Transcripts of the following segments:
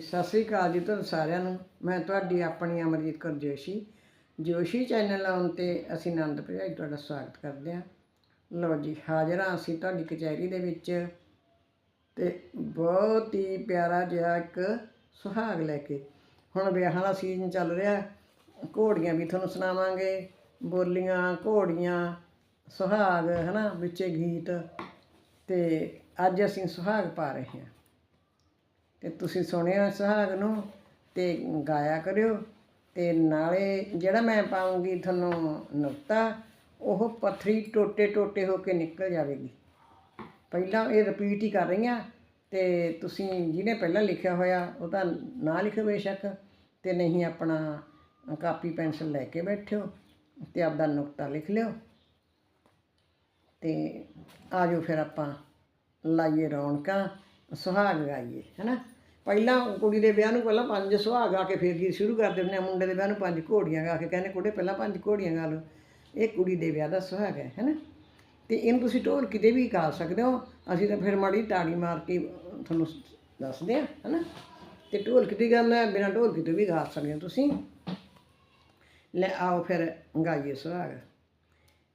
ਸਤਿ ਸ੍ਰੀ ਅਕਾਲ ਜੀ ਤੁਹਾਨੂੰ ਸਾਰਿਆਂ ਨੂੰ। ਮੈਂ ਤੁਹਾਡੀ ਆਪਣੀ ਅਮਰਜੀਤ ਕੌਰ ਜੋਸ਼ੀ। ਜੋਸ਼ੀ ਚੈਨਲ ਆਉਣ ਤੇ ਅਸੀਂ ਆਨੰਦ ਭਜਾਈ ਤੁਹਾਡਾ ਸਵਾਗਤ ਕਰਦੇ ਹਾਂ। ਲਓ ਜੀ, ਹਾਜ਼ਰ ਹਾਂ ਅਸੀਂ ਤੁਹਾਡੀ ਕਚਹਿਰੀ ਦੇ ਵਿੱਚ। ਤੇ ਬਹੁਤ ਹੀ ਪਿਆਰਾ ਜਿਹਾ ਇੱਕ ਸੁਹਾਗ ਲੈ ਕੇ। ਹੁਣ ਵਿਆਹਾਂ ਦਾ ਸੀਜ਼ਨ ਚੱਲ ਰਿਹਾ। ਘੋੜੀਆਂ ਵੀ ਤੁਹਾਨੂੰ ਸੁਣਾਵਾਂਗੇ। ਬੋਲੀਆਂ, ਘੋੜੀਆਂ, ਸੁਹਾਗ, ਹਨਾ, ਵਿੱਚੇ ਗੀਤ। ਤੇ ਅੱਜ ਅਸੀਂ ਸੁਹਾਗ ਪਾ ਰਹੇ ਹਾਂ। ਤੇ ਤੁਸੀਂ ਸੁਣਿਆ ਸੁਹਾਗ ਨੂੰ ਤੇ ਗਾਇਆ ਕਰਿਓ ਤੇ ਨਾਲੇ ਜਿਹੜਾ ਮੈਂ ਪਾਉਂਗੀ ਤੁਹਾਨੂੰ ਨੁਕਤਾ, ਉਹ ਪੱਥਰੀ ਟੋਟੇ ਟੋਟੇ ਹੋ ਕੇ ਨਿਕਲ ਜਾਵੇਗੀ। ਪਹਿਲਾਂ ਇਹ ਰਿਪੀਟ ਹੀ ਕਰ ਰਹੀ ਹਾਂ ਤੇ ਤੁਸੀਂ ਜਿਹਨੇ ਪਹਿਲਾਂ ਲਿਖਿਆ ਹੋਇਆ, ਉਹਦਾ ਤਾਂ ਨਾ ਲਿਖੋ ਬੇਸ਼ੱਕ ਤੇ ਨਹੀਂ ਆਪਣਾ ਕਾਪੀ ਪੈਨਸਲ ਲੈ ਕੇ ਬੈਠਿਓ ਤੇ ਆਪਦਾ ਨੁਕਤਾ ਲਿਖ ਲਿਓ। ਤੇ ਆਜੋ ਫਿਰ ਆਪਾਂ ਲਾਈਏ ਰੌਣਕਾਂ। ਸੁਹਾਗ ਗਾਈਏ, ਹੈਨਾ? ਪਹਿਲਾਂ ਕੁੜੀ ਦੇ ਵਿਆਹ ਨੂੰ ਪਹਿਲਾਂ ਪੰਜ ਸੁਹਾਗ ਗਾ ਕੇ ਫਿਰ ਗੀਤ ਸ਼ੁਰੂ ਕਰ ਦਿੰਦੇ ਆ, ਮੁੰਡੇ ਦੇ ਵਿਆਹ ਨੂੰ ਪੰਜ ਘੋੜੀਆਂ ਗਾ ਕੇ, ਕਹਿੰਦੇ ਕੁੜੇ ਪਹਿਲਾਂ ਪੰਜ ਘੋੜੀਆਂ ਗਾ ਲਓ। ਇਹ ਕੁੜੀ ਦੇ ਵਿਆਹ ਦਾ ਸੁਹਾਗ ਹੈ, ਹੈਨਾ? ਤੇ ਇਹਨੂੰ ਤੁਸੀਂ ਢੋਲਕੀ ਤੇ ਵੀ ਗਾ ਸਕਦੇ ਹੋ। ਅਸੀਂ ਤਾਂ ਫਿਰ ਮਾੜੀ ਤਾੜੀ ਮਾਰ ਕੇ ਤੁਹਾਨੂੰ ਦੱਸਦੇ ਆ, ਹੈਨਾ? ਤੇ ਢੋਲਕੀ ਦੀ ਗੱਲ ਹੈ ਬਿਨਾਂ ਢੋਲਕੀ ਤੋਂ ਵੀ ਗਾ ਸਕਦੇ ਹੋ ਤੁਸੀਂ। ਲੈ ਆਓ ਫਿਰ ਗਾਈਏ ਸੁਹਾਗ।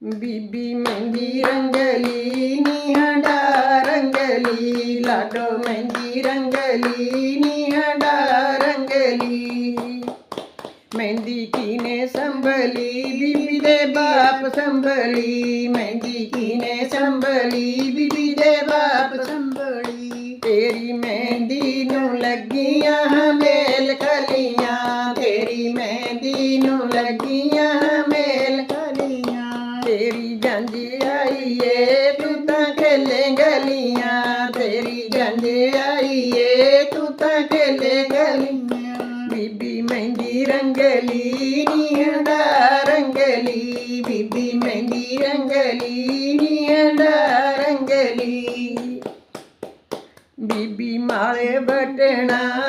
ਬੀਬੀ ਮਹਿੰਦੀ ਰੰਗਲੀ ਨੀ ਹੰਡਾ ਰੰਗਲੀ, ਲਾਡੋ ਮਹਿੰਦੀ ਰੰਗਲੀ ਨੀ ਹੰਡਾ ਰੰਗਲੀ। ਮਹਿੰਦੀ ਕੀਨੇ ਸੰਭਲੀ, ਬੀਬੀ ਦੇ ਬਾਪ ਸੰਭਲੀ। ਮਹਿੰਦੀ ਕੀਨੇ ਸੰਭਲੀ, ਬੀਬੀ ਦੇ ਬਾਪ ਸੰਭਲੀ। ਤੇਰੀ ਮਹਿੰਦੀ ਨੂੰ ਲੱਗੀਆਂ ਮੇਲ ਕਲੀਆਂ, ਤੇਰੀ ਮਹਿੰਦੀ ਨੂੰ ਲੱਗੀਆਂ ਮੇਲ ਤੇਰੀ ਜੰਜ ਆਈ ਏ ਤੂੰ ਤਾਂ ਖੇਲੇ ਗਲੀਆਂ ਤੇਰੀ ਜਾਂਦੀ ਆਈ ਏ ਤੂੰ ਤਾਂ ਖੇਲੇ ਗਲੀਆਂ ਬੀਬੀ ਮਹਿੰਦੀ ਰੰਗਲੀ ਨੀ ਹੰਡਾ ਰੰਗਲੀ। ਬੀਬੀ ਮਹਿੰਦੀ ਰੰਗਲੀ ਨੀ ਹੰਡਾ ਰੰਗਲੀ। ਬੀਬੀ ਮਾਲੇ ਬਟਣਾ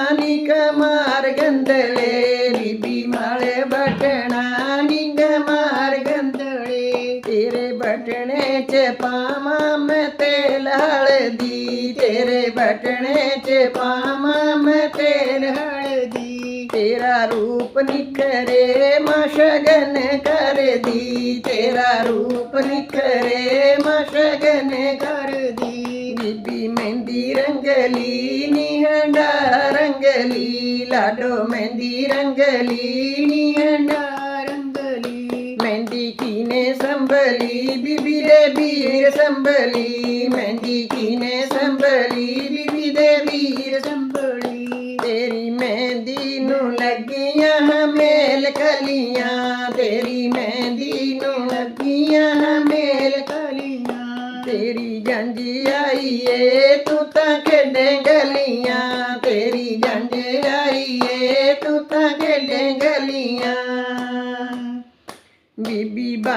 ਹਲਦੀ ਤੇਰੇ ਬਟਣੇ ਚ ਪਾਵਾਂ ਮੈਂ ਤੇਲ ਹਲਦੀ। ਤੇਰਾ ਰੂਪ ਨਿਖਰੇ ਮਸ਼ਗਨ ਕਰਦੀ। ਤੇਰਾ ਰੂਪ ਨਿਖਰੇ ਮਸ਼ਗਨ ਕਰਦੀ। ਬੀਬੀ ਮਹਿੰਦੀ ਰੰਗਲੀ ਨੀ ਹੰਡਾ ਰੰਗਲੀ। ਲਾਡੋ ਮਹਿੰਦੀ ਰੰਗਲੀ ਨੀ ਹੰਡਾ ਰੰਗਲੀ ਮਹਿੰਦੀ ਕੀਨੇ ਸੰਭਲੀ ਬੀਬੀ ਦੇ ਵੀਰ ਸੰਭਲੀ, ਮਹਿੰਦੀ ਕੀਨੇ ਸੰਭਲੀ ਬੀਬੀ ਦੇ ਵੀਰ ਸੰਭਲੀ। ਤੇਰੀ ਮਹਿੰਦੀ ਨੂੰ ਲੱਗੀਆਂ ਮੇਲ ਕਲੀਆਂ, ਤੇਰੀ ਮਹਿੰਦੀ ਨੂੰ ਲੱਗੀਆਂ ਮੇਲ ਕਲੀਆਂ। ਤੇਰੀ ਜੰਜ ਆਈ ਏ, ਤੂੰ ਤਾਂ ਖੇਡੇ ਗਲੀਆਂ, ਤੇਰੀ ਜੰਜ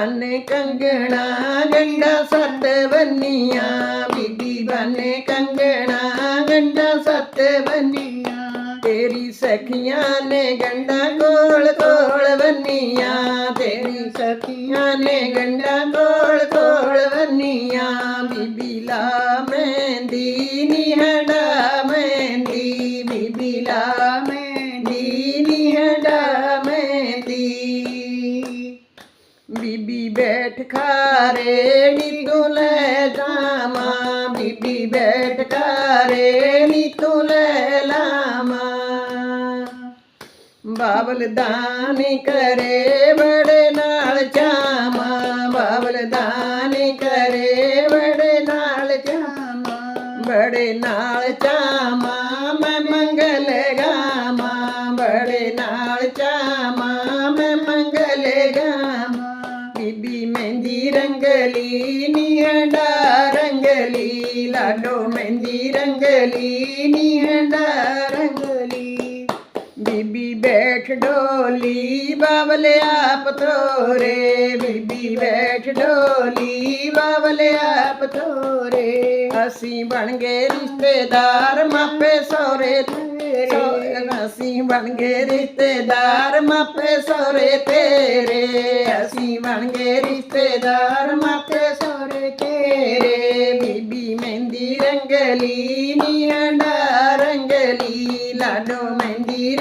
ਬੀਬੀ ਬਨ ਕੰਗਣਾ ਗੰਡਾ ਸੱਤ ਬੰਨੀਆਂ ਬੀਬੀ ਬਨ ਕੰਗਣਾ ਗੰਡਾ ਸੱਤ ਬੰਨੀਆਂ ਤੇਰੀ ਸਖੀਆਂ ਨੇ ਗੰਡਾ ਕੋਲ ਕੋਲ ਬੰਨੀਆਂ ਤੇਰੀ ਸਖੀਆਂ ਨੇ ਗੰਡਾ ਕੋਲ ਕੋਲ ਬੰਨੀਆਂ ਬੀਬੀ ਖਾਰੇ ਨੀ ਤੂੰ ਲੈ ਜਾਵਾਂ ਬੀਬੀ ਬੈਠ ਖਾਰੇ ਨੀ ਤੂੰ ਲੈ ਲਾਵਾਂ ਬਾਬਲ ਦਾਨ ਕਰੇ ਬੜੇ ਨਾਲ ਚਾਵਾਂ ਬਾਬਲ ਦਾਨ ਕਰੇ ਬੜੇ ਨਾਲ ਲਾਡੋ ਮਹਿੰਦੀ ਰੰਗਲੀ ਨੀ ਹੰਡਾ ਰੰਗਲੀ ਬੀਬੀ ਬੈਠ ਡੋਲੀ ਬਾਬਲ ਆਪ ਤੋਰੇ। ਬੀਬੀ ਬੈਠ ਡੋਲੀ ਬਾਬਲ ਆਪ ਤੋਰੇ। ਅਸੀਂ ਬਣ ਗਏ ਰਿਸ਼ਤੇਦਾਰ ਮਾਪੇ ਸਹੁਰੇ ਤੇਰੇ। ਅਸੀਂ ਬਣ ਗਏ ਰਿਸ਼ਤੇਦਾਰ ਮਾਪੇ ਸਹੁਰੇ ਤੇਰੇ। ਅਸੀਂ ਬਣ ਗਏ ਰਿਸ਼ਤੇਦਾਰ ਮਾਪੇ ਸਹੁਰੇ ਤੇਰੇ। ਬੀਬੀ ਮਹਿੰਦੀ ਰੰਗਲੀ ਨੀ ਹੰਡਾ ਰੰਗਲੀ ਲਾਡੋ ਮਹਿੰਦੀ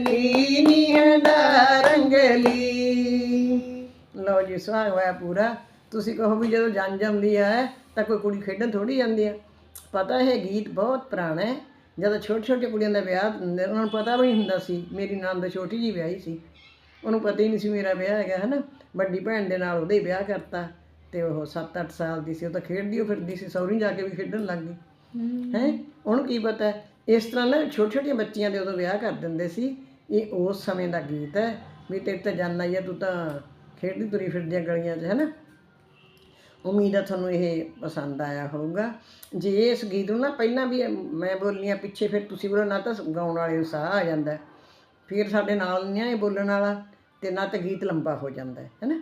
ਰੰਗਲੀ। ਨੀਂਦਾ ਰੰਗਲੀ। ਲਓ ਜੀ ਸੁਹਾਗ ਹੋਇਆ ਪੂਰਾ। ਤੁਸੀਂ ਕਹੋ ਵੀ ਜਦੋਂ ਜੰਮ ਜੰਮਦੀ ਹੈ ਤਾਂ ਕੋਈ ਕੁੜੀ ਖੇਡਣ ਥੋੜੀ ਜਾਂਦੀ ਹੈ ਪਤਾ ਹੈ ਗੀਤ ਬਹੁਤ ਪੁਰਾਣਾ ਹੈ। ਜਦੋਂ ਛੋਟੇ ਛੋਟੇ ਕੁੜੀਆਂ ਦਾ ਵਿਆਹ ਹੁੰਦੇ ਉਹਨਾਂ ਨੂੰ ਪਤਾ ਵੀ ਨਹੀਂ ਹੁੰਦਾ ਸੀ ਮੇਰੀ ਨੰਦ ਛੋਟੀ ਜੀ ਵਿਆਹੀ ਸੀ। ਉਹਨੂੰ ਪਤਾ ਹੀ ਨਹੀਂ ਸੀ ਮੇਰਾ ਵਿਆਹ ਹੈਗਾ ਹਨਾ? ਵੱਡੀ ਭੈਣ ਦੇ ਨਾਲ ਉਹਦੇ ਵਿਆਹ ਕਰਤਾ। ਤੇ ਉਹ 7-8 ਸਾਲ ਦੀ ਸੀ ਉਹ ਤਾਂ ਖੇਡਦੀ ਉਹ ਫਿਰਦੀ ਸੀ ਸੌਰੀ ਜਾ ਕੇ ਵੀ ਖੇਡਣ ਲੱਗ ਗਈ। ਹੈ। ਉਹਨੂੰ ਕੀ ਪਤਾ? ਹੈ? ਇਸ ਤਰ੍ਹਾਂ ਨਾ ਛੋਟੇ ਛੋਟੀਆਂ ਬੱਚੀਆਂ ਦੇ ਉਦੋਂ ਵਿਆਹ ਕਰ ਦਿੰਦੇ ਸੀ। ਇਹ ਉਸ ਸਮੇਂ ਦਾ ਗੀਤ ਹੈ। ਵੀ ਤੇਰੇ ਤਾਂ ਜਾਨਾ ਹੀ ਆ ਤੂੰ ਤਾਂ ਖੇਡਦੀ ਤੁਰੀ ਫਿਰਦੀਆਂ ਗਲੀਆਂ 'ਚ ਹੈ ਨਾ ਉਮੀਦ ਹੈ ਤੁਹਾਨੂੰ ਇਹ ਪਸੰਦ ਆਇਆ ਹੋਊਗਾ। ਜੇ ਇਸ ਗੀਤ ਨੂੰ ਨਾ ਪਹਿਲਾਂ ਵੀ ਮੈਂ ਬੋਲੀਆਂ ਪਿੱਛੇ, ਫਿਰ ਤੁਸੀਂ ਬੋਲੋ, ਨਾ ਤਾਂ ਗਾਉਣ ਵਾਲੇ ਨੂੰ ਸਾਹ ਆ ਜਾਂਦਾ। ਫਿਰ ਸਾਡੇ ਨਾਲ ਨਹੀਂ ਆ ਇਹ ਬੋਲਣ ਵਾਲਾ ਤੇ ਨਾ ਤਾਂ ਗੀਤ ਲੰਬਾ ਹੋ ਜਾਂਦਾ ਹੈ ਨਾ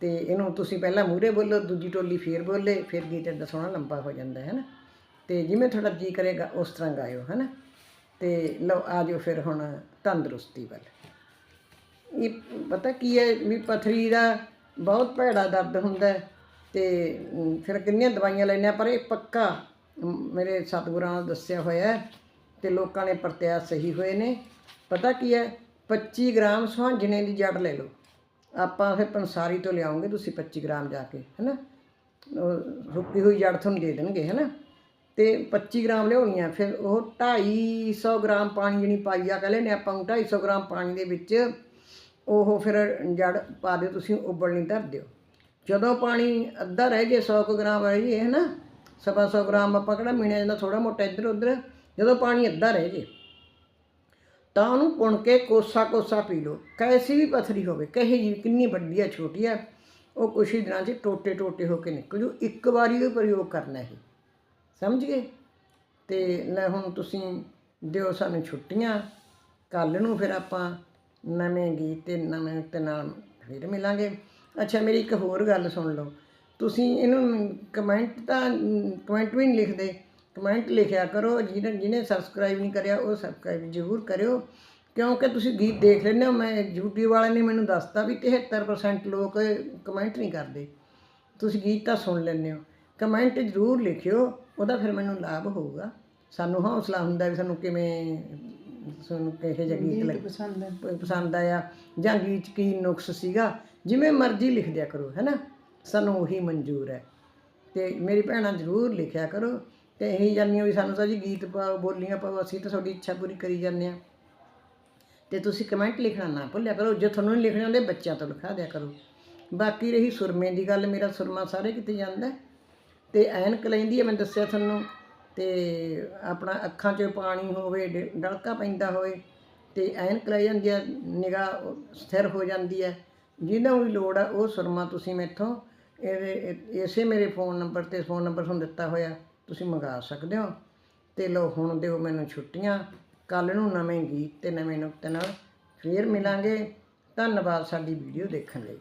ਤੇ ਇਹਨੂੰ ਤੁਸੀਂ ਪਹਿਲਾਂ ਮੂਹਰੇ ਬੋਲੋ, ਦੂਜੀ ਟੋਲੀ ਫੇਰ ਬੋਲੇ, ਫਿਰ ਗੀਤ ਏਦਾਂ ਸੋਹਣਾ ਲੰਬਾ ਹੋ ਜਾਂਦਾ ਹੈ ਨਾ ਤੇ ਜਿਵੇਂ ਤੁਹਾਡਾ ਜੀ ਕਰੇਗਾ, ਉਸ ਤਰ੍ਹਾਂ ਗਾਇਓ ਹੈ ਨਾ ਤੇ ਲਓ, ਆ ਜਾਓ ਫਿਰ ਹੁਣ ਤੰਦਰੁਸਤੀ ਵੱਲ। ਇਹ ਪਤਾ ਕੀ ਹੈ, ਵੀ ਪਥਰੀ ਦਾ ਬਹੁਤ ਭੈੜਾ ਦਰਦ ਹੁੰਦਾ ਹੈ ਤੇ ਫਿਰ ਕਿੰਨੀਆਂ ਦਵਾਈਆਂ ਲੈਂਦੇ ਹਾਂ, ਪਰ ਇਹ ਪੱਕਾ ਮੇਰੇ ਸਤਿਗੁਰਾਂ ਨੇ ਦੱਸਿਆ ਹੋਇਆ ਹੈ ਤੇ ਲੋਕਾਂ ਨੇ ਪ੍ਰਤਿਆ ਸਹੀ ਹੋਏ ਨੇ। ਪਤਾ ਕੀ ਹੈ 25 ਗ੍ਰਾਮ ਸੁਹਾਂਜਣੇ ਦੀ ਜੜ ਲੈ ਲਓ। ਆਪਾਂ ਫਿਰ ਪੰਸਾਰੀ ਤੋਂ ਲਿਆਉਂਗੇ, ਤੁਸੀਂ 25 ਗ੍ਰਾਮ ਜਾ ਕੇ, ਹੈਨਾ? ਉਹ ਸੁੱਕੀ ਹੋਈ ਜੜ ਤੁਹਾਨੂੰ ਦੇ ਦੇਣਗੇ, ਹੈਨਾ? ਤੇ 25 ਗ੍ਰਾਮ ਲਿਆਉਣੀਆਂ, ਫਿਰ ਉਹ 250 ਗ੍ਰਾਮ ਪਾਣੀ ਜਿਹੜੀ ਪਾਈਆ ਕਹਿੰਦੇ ਨੇ ਆਪਾਂ ਨੂੰ 250 ਗ੍ਰਾਮ ਪਾਣੀ ਦੇ ਵਿੱਚ ਉਹ ਫਿਰ ਜੜ ਪਾ ਦਿਓ, ਤੁਸੀਂ ਉਬਲਣੀ ਧਰ ਦਿਓ ਜਦੋਂ ਪਾਣੀ ਅੱਧਾ ਰਹਿ ਜੇ 100 ਕੁ ਗ੍ਰਾਮ ਰਹਿ ਜੇ ਹੈ ਨਾ ਸਵਾ ਸੌ ਗ੍ਰਾਮ ਆਪਾਂ ਕਿਹੜਾ ਮੀਣਿਆ ਜਾਂਦਾ ਥੋੜਾ ਮੋਟਾ ਇੱਧਰ ਉੱਧਰ, ਜਦੋਂ ਪਾਣੀ ਅੱਧਾ ਰਹਿ ਜੇ, ਤਾਂ ਉਹਨੂੰ ਪੁਣ ਕੇ ਕੋਸਾ ਕੋਸਾ ਪੀ ਲਓ, ਕੈਸੀ ਵੀ ਪਥਰੀ ਹੋਵੇ, ਕਹੇ ਜੀ ਕਿੰਨੀ ਵੱਡੀ ਆ, ਛੋਟੀ ਆ, ਉਹ ਕੁਛ ਹੀ ਦਿਨਾਂ 'ਚ ਟੋਟੇ ਟੋਟੇ ਹੋ ਕੇ ਨਿਕਲ ਜੂ ਇੱਕ ਵਾਰੀ ਉਹ ਪ੍ਰਯੋਗ ਕਰਨਾ ਹੈ ਸਮਝ ਗਏ? ਤੇ ਲੈ ਹੁਣ ਤੁਸੀਂ ਦਿਓ ਸਾਨੂੰ ਛੁੱਟੀਆਂ ਕੱਲ ਨੂੰ ਫਿਰ ਆਪਾਂ ਨਵੇਂ ਗੀਤ ਤੇ ਨਵੇਂ ਤੇ ਨਾਲ ਫਿਰ ਮਿਲਾਂਗੇ। ਅੱਛਾ, ਮੇਰੀ ਇੱਕ ਹੋਰ ਗੱਲ ਸੁਣ ਲਓ। ਤੁਸੀਂ ਇਹਨੂੰ ਕਮੈਂਟ ਤਾਂ, ਕਮੈਂਟ ਵੀ ਨਹੀਂ ਲਿਖਦੇ। ਕਮੈਂਟ ਲਿਖਿਆ ਕਰੋ, ਜਿਹਨੇ ਜਿਹਨੇ ਸਬਸਕ੍ਰਾਈਬ ਨਹੀਂ ਕਰਿਆ, ਉਹ ਸਬਸਕ੍ਰਾਈਬ ਜ਼ਰੂਰ ਕਰਿਓ। ਕਿਉਂਕਿ ਤੁਸੀਂ ਗੀਤ ਦੇਖ ਲੈਂਦੇ ਹੋ, ਮੈਂ YouTube ਵਾਲੇ ਨੇ ਮੈਨੂੰ ਦੱਸਤਾ ਵੀ 73% ਲੋਕ ਕਮੈਂਟ ਨਹੀਂ ਕਰਦੇ। ਤੁਸੀਂ ਗੀਤ ਤਾਂ ਸੁਣ ਲੈਂਦੇ ਹੋ। ਕਮੈਂਟ ਜ਼ਰੂਰ ਲਿਖਿਓ। ਉਹਦਾ ਫਿਰ ਮੈਨੂੰ ਲਾਭ ਹੋਊਗਾ। ਸਾਨੂੰ ਹੌਸਲਾ ਹੁੰਦਾ ਵੀ ਸਾਨੂੰ ਕਿਵੇਂ ਸਾਨੂੰ ਕਿਹੋ ਜਿਹਾ ਗੀਤ ਲੱਗ। ਪਸੰਦ ਹੈ ਪਸੰਦ ਆਇਆ ਜਾਂ ਗੀਤ 'ਚ ਕੀ ਨੁਕਸ ਸੀਗਾ ਜਿਵੇਂ ਮਰਜ਼ੀ ਲਿਖ ਦਿਆ ਕਰੋ ਹੈ ਨਾ ਸਾਨੂੰ ਉਹੀ ਮਨਜ਼ੂਰ ਹੈ। ਤੇ ਮੇਰੀ ਭੈਣਾਂ ਜ਼ਰੂਰ ਲਿਖਿਆ ਕਰੋ। ਤੇ ਇਹੀ ਜਾਨੀਓ ਵੀ ਸਾਨੂੰ ਤਾਂ ਜੀ ਗੀਤ ਪਾਓ ਬੋਲੀਆਂ ਪਾਓ ਅਸੀਂ ਤਾਂ ਤੁਹਾਡੀ ਇੱਛਾ ਪੂਰੀ ਕਰੀ ਜਾਂਦੇ ਆ ਤੇ ਤੁਸੀਂ ਕਮੈਂਟ ਲਿਖਣਾ ਨਾ ਭੁੱਲਿਆ ਕਰੋ ਜੇ ਤੁਹਾਨੂੰ ਨਹੀਂ ਲਿਖਣੇ ਆਉਂਦੇ ਬੱਚਿਆਂ ਤੋਂ ਲਿਖਾ ਦਿਆ ਕਰੋ। ਬਾਕੀ ਰਹੀ ਸੁਰਮੇ ਦੀ ਗੱਲ ਮੇਰਾ ਸੁਰਮਾ ਸਾਰੇ ਕਿਤੇ ਜਾਂਦਾ। ਤੇ ਐਨਕ ਲੈਂਦੀ ਹੈ ਮੈਂ ਦੱਸਿਆ ਤੁਹਾਨੂੰ, ਤੇ ਆਪਣਾ ਅੱਖਾਂ 'ਚ ਪਾਣੀ ਹੋਵੇ, ਡ- ਡਲਕਾ ਪੈਂਦਾ ਹੋਵੇ, ਤੇ ਐਨਕ ਲੈ ਜਾਂਦੀ ਹੈ ਨਿਗਾਹ ਸਥਿਰ ਹੋ ਜਾਂਦੀ ਹੈ ਜਿਹਨਾਂ ਨੂੰ ਵੀ ਲੋੜ ਆ, ਉਹ ਸੁਰਮਾ ਤੁਸੀਂ ਮੈਥੋਂ ਇਹਦੇ, ਇਸੇ ਮੇਰੇ ਫੋਨ ਨੰਬਰ ਤੇ ਫੋਨ ਨੰਬਰ ਤੁਹਾਨੂੰ ਦਿੱਤਾ ਹੋਇਆ, ਤੁਸੀਂ ਮੰਗਾ ਸਕਦੇ ਹੋ। ਤੇ ਲੋ ਹੁਣ ਦਿਓ ਮੈਨੂੰ ਛੁੱਟੀਆਂ, ਕੱਲ ਨੂੰ ਨਵੇਂ ਗੀਤ ਤੇ ਨਵੇਂ ਨੁਕਤੇ ਨਾਲ ਫੇਰ ਮਿਲਾਂਗੇ। ਧੰਨਵਾਦ ਸਾਡੀ ਵੀਡੀਓ ਦੇਖਣ ਲਈ।